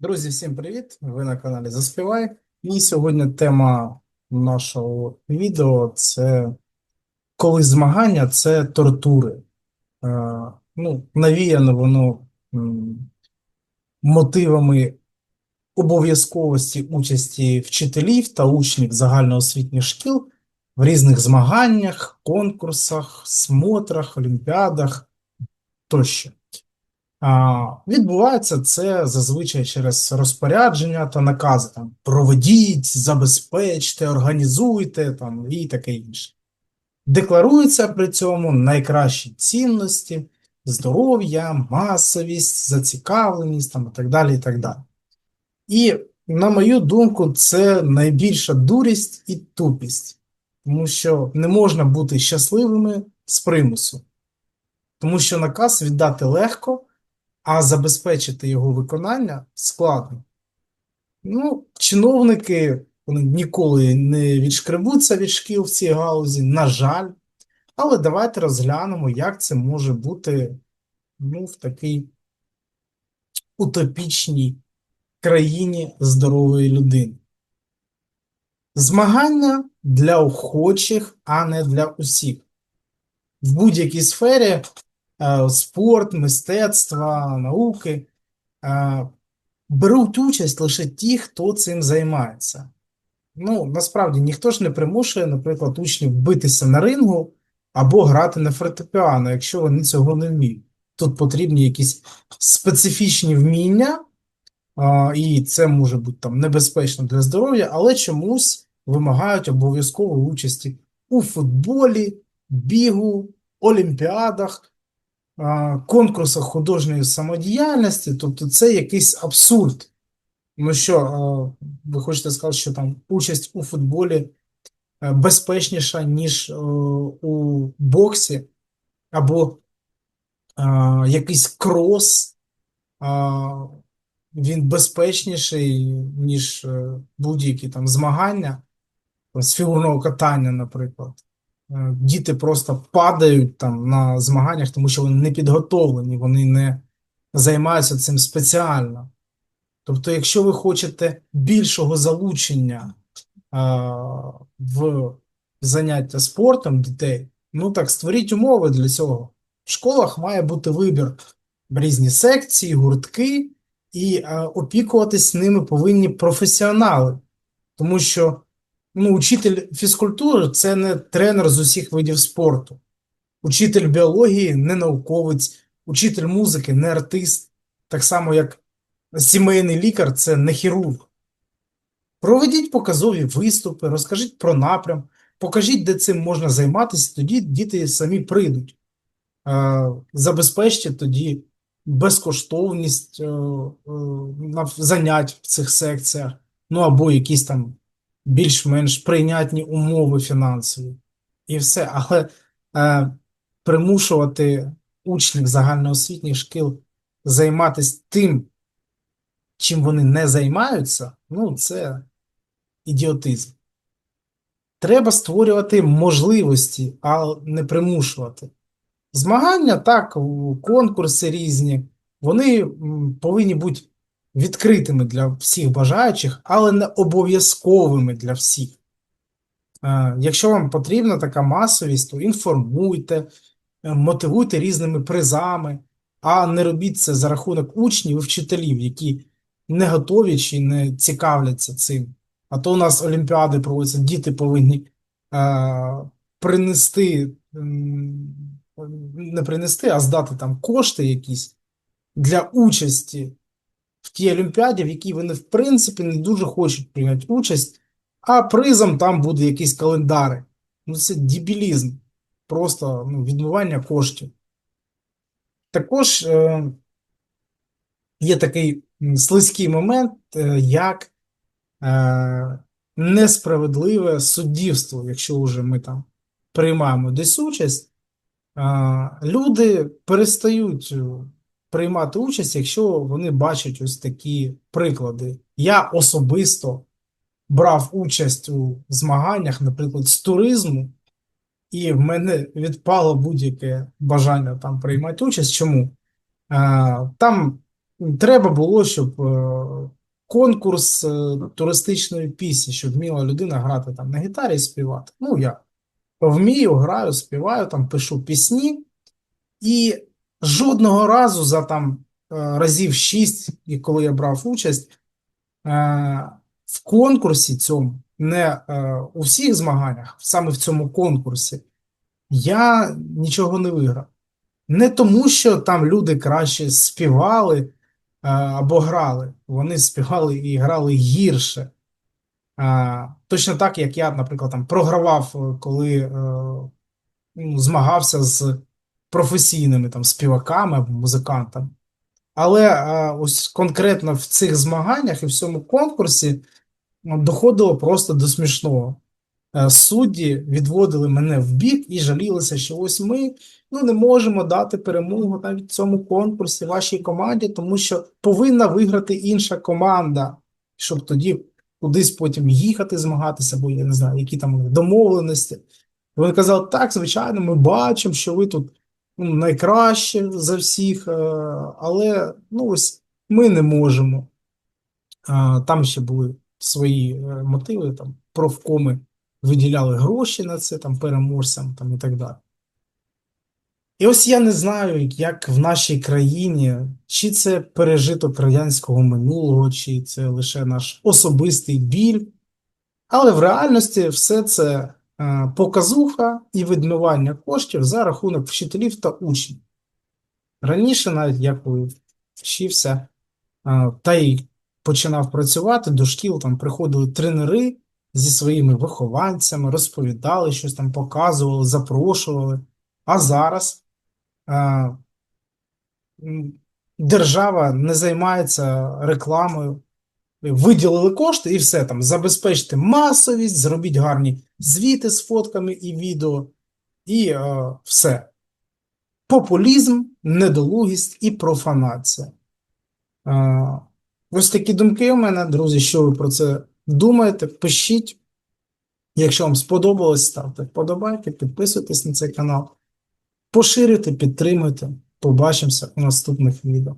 Друзі, всім привіт! Ви на каналі Заспівай. І сьогодні тема нашого відео це коли змагання це тортури. Е, ну, навіяно воно мотивами обов'язковості участі вчителів та учнів загальноосвітніх шкіл в різних змаганнях, конкурсах, смотрах, олімпіадах тощо. Відбувається це зазвичай через розпорядження та накази там проведіть, забезпечте, організуйте там і таке інше. Декларуються при цьому найкращі цінності, здоров'я, масовість, зацікавленість там, і так далі. І так далі. І, на мою думку, це найбільша дурість і тупість, тому що не можна бути щасливими з примусу, тому що наказ віддати легко а забезпечити його виконання складно. Ну, чиновники вони ніколи не відшкребуться від шкіл в цій галузі, на жаль. Але давайте розглянемо, як це може бути ну, в такій утопічній країні здорової людини. Змагання для охочих, а не для усіх. В будь-якій сфері спорт, мистецтва, науки. Е, беруть участь лише ті, хто цим займається. Ну, насправді ніхто ж не примушує, наприклад, учнів битися на рингу або грати на фортепіано, якщо вони цього не вміють. Тут потрібні якісь специфічні вміння, і це може бути там небезпечно для здоров'я, але чомусь вимагають обов'язкової участі у футболі, бігу, олімпіадах конкурсах художньої самодіяльності, тобто це якийсь абсурд. Ну що, ви хочете сказати, що там участь у футболі е, безпечніша, ніж е, у боксі, або якийсь крос, він безпечніший, ніж е, будь-які там змагання з фігурного катання, наприклад. Е, діти просто падають там на змаганнях, тому що вони не підготовлені, вони не займаються цим спеціально. Тобто, якщо ви хочете більшого залучення а, в заняття спортом дітей, ну так створіть умови для цього. В школах має бути вибір різні секції, гуртки, і а, опікуватись ними повинні професіонали, тому що ну, учитель фізкультури це не тренер з усіх видів спорту. Учитель біології не науковець, учитель музики не артист, так само, як сімейний лікар це не хірург. Проведіть показові виступи, розкажіть про напрям, покажіть, де цим можна займатися, тоді діти самі прийдуть. Забезпечте тоді безкоштовність е, е, занять в цих секціях, ну або якісь там більш-менш прийнятні умови фінансові. І все. Але е, примушувати учнів загальноосвітніх шкіл займатися тим, чим вони не займаються, ну, це ідіотизм. Треба створювати можливості, а не примушувати. Змагання так, конкурси різні, вони повинні бути відкритими для всіх бажаючих, але не обов'язковими для всіх. Е, якщо вам потрібна така масовість, то інформуйте, е, мотивуйте різними призами, а не робіть це за рахунок учнів і вчителів, які не готові чи не цікавляться цим. А то у нас олімпіади проводяться, діти повинні е, принести, не принести, а здати там кошти якісь для участі в тій олімпіаді, в якій вони, в принципі, не дуже хочуть прийняти участь, а призом там буде якийсь календар. Ну, це дебілізм, просто ну, відмивання коштів. Також е, є такий слизький момент, е, як е, несправедливе суддівство, якщо вже ми там приймаємо десь участь, е, люди перестають приймати участь, якщо вони бачать ось такі приклади. Я особисто брав участь у змаганнях, наприклад, з туризму, і в мене відпало будь-яке бажання там приймати участь. Чому? Там треба було, щоб е, конкурс е, туристичної пісні, щоб вміла людина грати там на гітарі і співати. Ну, я вмію, граю, співаю, там пишу пісні, і жодного разу за там е, разів шість, і коли я брав участь, е, в конкурсі цьому, не е, у всіх змаганнях, саме в цьому конкурсі, я нічого не виграв. Не тому, що там люди краще співали або грали. Вони співали і грали гірше. Точно так, як я, наприклад, там програвав, коли ну, змагався з професійними там співаками або музикантами. Але е, ось конкретно в цих змаганнях і в цьому конкурсі ну, доходило просто до смішного. Е, Судді відводили мене в бік і жалілися, що ось ми ну, не можемо дати перемогу навіть цьому конкурсі вашій команді, тому що повинна виграти інша команда, щоб тоді кудись потім їхати змагатися, бо я не знаю, які там домовленості. Вони казали, так, звичайно, ми бачимо, що ви тут найкраще за всіх, е, але ну, ось ми не можемо. Там ще були свої е, мотиви, там профкоми виділяли гроші на це, там переможцям там, і так далі. І ось я не знаю, як в нашій країні, чи це пережиток радянського минулого, чи це лише наш особистий біль. Але в реальності все це е, показуха і відмивання коштів за рахунок вчителів та учнів. Раніше, навіть я коли вчився е, та й починав працювати, до шкіл там приходили тренери зі своїми вихованцями, розповідали, щось там показували, запрошували. А зараз е, держава не займається рекламою. Виділили кошти і все там, забезпечте масовість, зробіть гарні звіти з фотками і відео, і е, все. Популізм, недолугість і профанація. Е, ось такі думки у мене, друзі. Що ви про це думаєте? Пишіть. Якщо вам сподобалось, ставте вподобайки, підписуйтесь на цей канал, поширюйте, підтримуйте. Побачимося у наступних відео.